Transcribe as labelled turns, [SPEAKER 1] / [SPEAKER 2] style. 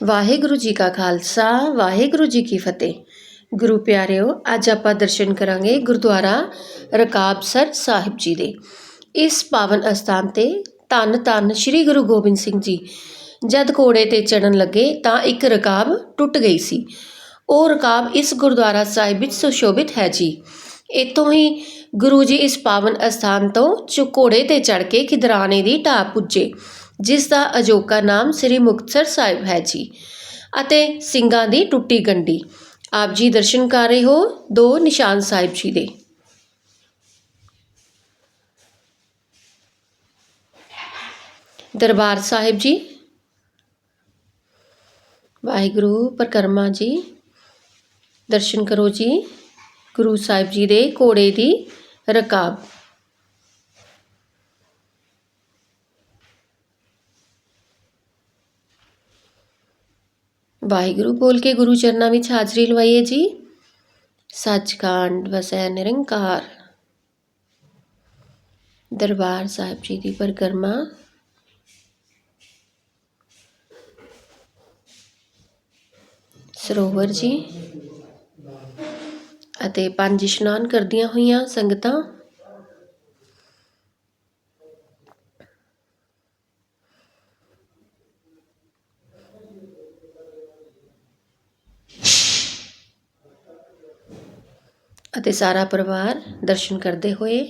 [SPEAKER 1] ਵਾਹਿਗੁਰੂ ਜੀ ਕਾ ਖਾਲਸਾ, ਵਾਹਿਗੁਰੂ ਜੀ ਕੀ ਫਤਿਹ। ਗੁਰੂ ਪਿਆਰਿਓ, ਅੱਜ ਆਪਾਂ ਦਰਸ਼ਨ ਕਰਾਂਗੇ ਗੁਰਦੁਆਰਾ ਰਕਾਬਸਰ ਸਾਹਿਬ ਜੀ ਦੇ। ਇਸ ਪਾਵਨ ਅਸਥਾਨ ਤੇ ਧੰਨ ਧੰਨ ਸ੍ਰੀ ਗੁਰੂ ਗੋਬਿੰਦ ਸਿੰਘ ਜੀ, ਜਦ ਘੋੜੇ ਤੇ ਚੜਨ ਲੱਗੇ ਤਾਂ ਇੱਕ ਰਕਾਬ ਟੁੱਟ ਗਈ ਸੀ। ਉਹ ਰਕਾਬ ਇਸ ਗੁਰਦੁਆਰਾ ਸਾਹਿਬ ਵਿੱਚ ਸੁਸ਼ੋਭਿਤ ਹੈ ਜੀ। ਇੱਥੋਂ ਹੀ ਗੁਰੂ ਜੀ ਇਸ ਪਾਵਨ ਅਸਥਾਨ ਤੋਂ ਚੁ ਘੋੜੇ ਤੇ ਚੜ ਕੇ ਖਿਦਰਾਣੇ ਦੀ ਢਾਬ ਪੁੱਜੇ। ਜਿਸ ਦਾ ਅਜੋਕਾ ਨਾਮ ਸ੍ਰੀ ਮੁਕਤਸਰ ਸਾਹਿਬ ਹੈ ਜੀ। ਅਤੇ ਸਿੰਘਾਂ ਦੀ ਟੁੱਟੀ ਗੰਢੀ। ਆਪ ਜੀ ਦਰਸ਼ਨ ਕਰ ਰਹੇ ਹੋ ਦੋ ਨਿਸ਼ਾਨ ਸਾਹਿਬ ਜੀ ਦੇ। ਦਰਬਾਰ ਸਾਹਿਬ ਜੀ। ਵਾਹਿਗੁਰੂ, ਪਰਕਰਮਾ ਜੀ। ਦਰਸ਼ਨ ਕਰੋ ਜੀ। ਗੁਰੂ ਸਾਹਿਬ ਜੀ ਦੇ ਘੋੜੇ ਦੀ ਰਕਾਬ। ਵਾਹਿਗੁਰੂ ਬੋਲ ਕੇ ਗੁਰੂ ਚਰਨਾਂ ਵਿੱਚ ਹਾਜ਼ਰੀ ਲਵਾਈਏ ਜੀ। ਸੱਚਖੰਡ ਵਸੈ ਨਿਰੰਕਾਰ। ਦਰਬਾਰ ਸਾਹਿਬ ਜੀ ਦੀ ਪਰਿਕਰਮਾ। ਸਰੋਵਰ ਜੀ ਅਤੇ ਪੰਜ ਇਸ਼ਨਾਨ ਕਰਦੀਆਂ ਹੋਈਆਂ ਸੰਗਤਾਂ। ਅਤੇ ਸਾਰਾ ਪਰਿਵਾਰ ਦਰਸ਼ਨ ਕਰਦੇ ਹੋਏ